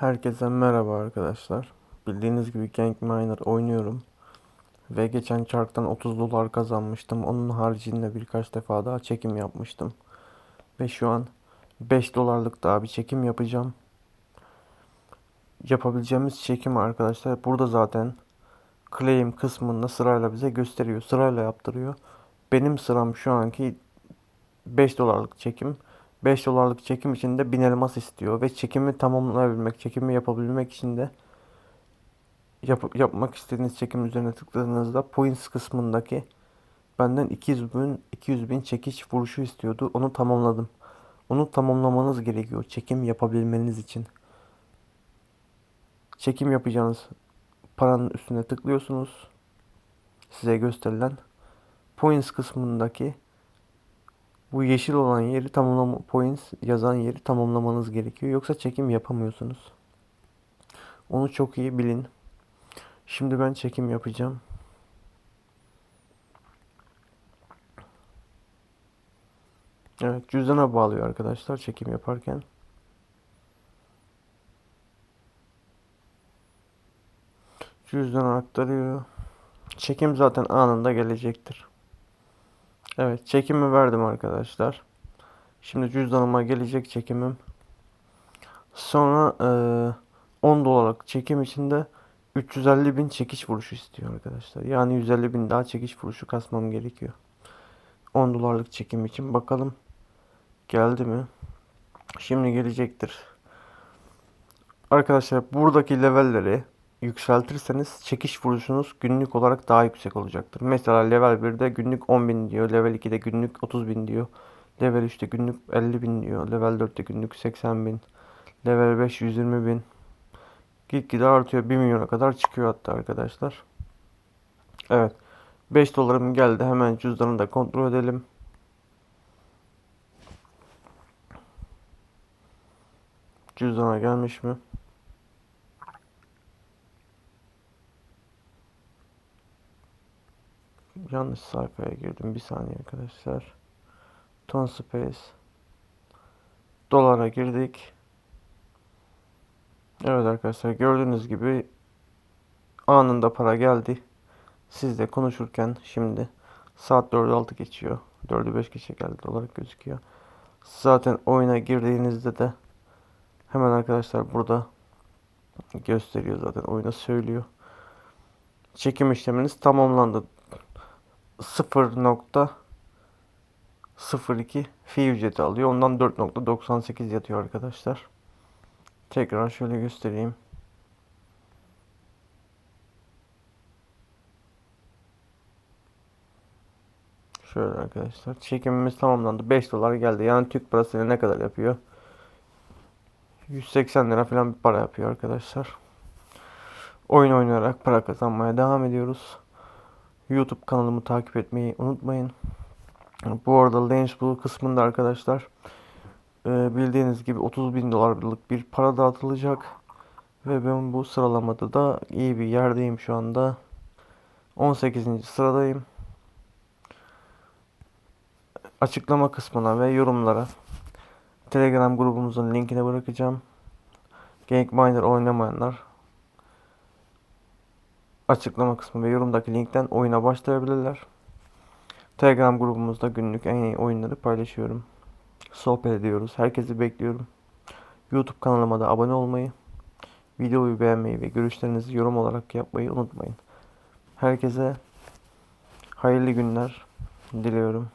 Herkese merhaba arkadaşlar. Bildiğiniz gibi Gang Miner oynuyorum. Ve geçen çarktan 30 dolar kazanmıştım. Onun haricinde birkaç defa daha çekim yapmıştım. Ve şu an 5 dolarlık daha bir çekim yapacağım. Yapabileceğimiz çekim arkadaşlar burada zaten claim kısmında sırayla bize gösteriyor. Sırayla yaptırıyor. Benim sıram şu anki 5 dolarlık çekim. 5 dolarlık çekim için de 1000 elmas istiyor ve çekimi tamamlayabilmek, çekimi yapabilmek için de yap- yapmak istediğiniz çekim üzerine tıkladığınızda points kısmındaki benden 200 bin 200 bin çekiş vuruşu istiyordu. Onu tamamladım. Onu tamamlamanız gerekiyor çekim yapabilmeniz için. Çekim yapacağınız paranın üstüne tıklıyorsunuz. Size gösterilen points kısmındaki bu yeşil olan yeri tamamlama points yazan yeri tamamlamanız gerekiyor. Yoksa çekim yapamıyorsunuz. Onu çok iyi bilin. Şimdi ben çekim yapacağım. Evet cüzdana bağlıyor arkadaşlar çekim yaparken. Cüzdana aktarıyor. Çekim zaten anında gelecektir. Evet çekimi verdim arkadaşlar. Şimdi cüzdanıma gelecek çekimim. Sonra eee 10 dolarlık çekim içinde 350 bin çekiş vuruşu istiyor arkadaşlar. Yani 150 bin daha çekiş vuruşu kasmam gerekiyor. 10 dolarlık çekim için bakalım geldi mi? Şimdi gelecektir. Arkadaşlar buradaki levelleri yükseltirseniz çekiş vuruşunuz günlük olarak daha yüksek olacaktır. Mesela level 1'de günlük 10.000 diyor. Level 2'de günlük 30.000 diyor. Level 3'te günlük 50.000 diyor. Level 4'te günlük 80.000. Level 5 120.000. Gitgide artıyor. 1 milyona kadar çıkıyor hatta arkadaşlar. Evet. 5 dolarım geldi. Hemen cüzdanı da kontrol edelim. Cüzdana gelmiş mi? Yanlış sayfaya girdim. Bir saniye arkadaşlar. Ton Space. Dolara girdik. Evet arkadaşlar gördüğünüz gibi anında para geldi. Sizle konuşurken şimdi saat 4'ü 6 geçiyor. 4'ü 5 geçe geldi olarak gözüküyor. Zaten oyuna girdiğinizde de hemen arkadaşlar burada gösteriyor zaten oyuna söylüyor. Çekim işleminiz tamamlandı. 0.02 fi ücreti alıyor. Ondan 4.98 yatıyor arkadaşlar. Tekrar şöyle göstereyim. Şöyle arkadaşlar. Çekimimiz tamamlandı. 5 dolar geldi. Yani Türk parasıyla ne kadar yapıyor? 180 lira falan bir para yapıyor arkadaşlar. Oyun oynayarak para kazanmaya devam ediyoruz. YouTube kanalımı takip etmeyi unutmayın. Bu arada Launch Blue kısmında arkadaşlar e, bildiğiniz gibi 30 bin dolarlık bir para dağıtılacak. Ve ben bu sıralamada da iyi bir yerdeyim şu anda. 18. sıradayım. Açıklama kısmına ve yorumlara Telegram grubumuzun linkini bırakacağım. Gang Miner oynamayanlar açıklama kısmı ve yorumdaki linkten oyuna başlayabilirler. Telegram grubumuzda günlük en iyi oyunları paylaşıyorum. Sohbet ediyoruz. Herkesi bekliyorum. YouTube kanalıma da abone olmayı, videoyu beğenmeyi ve görüşlerinizi yorum olarak yapmayı unutmayın. Herkese hayırlı günler diliyorum.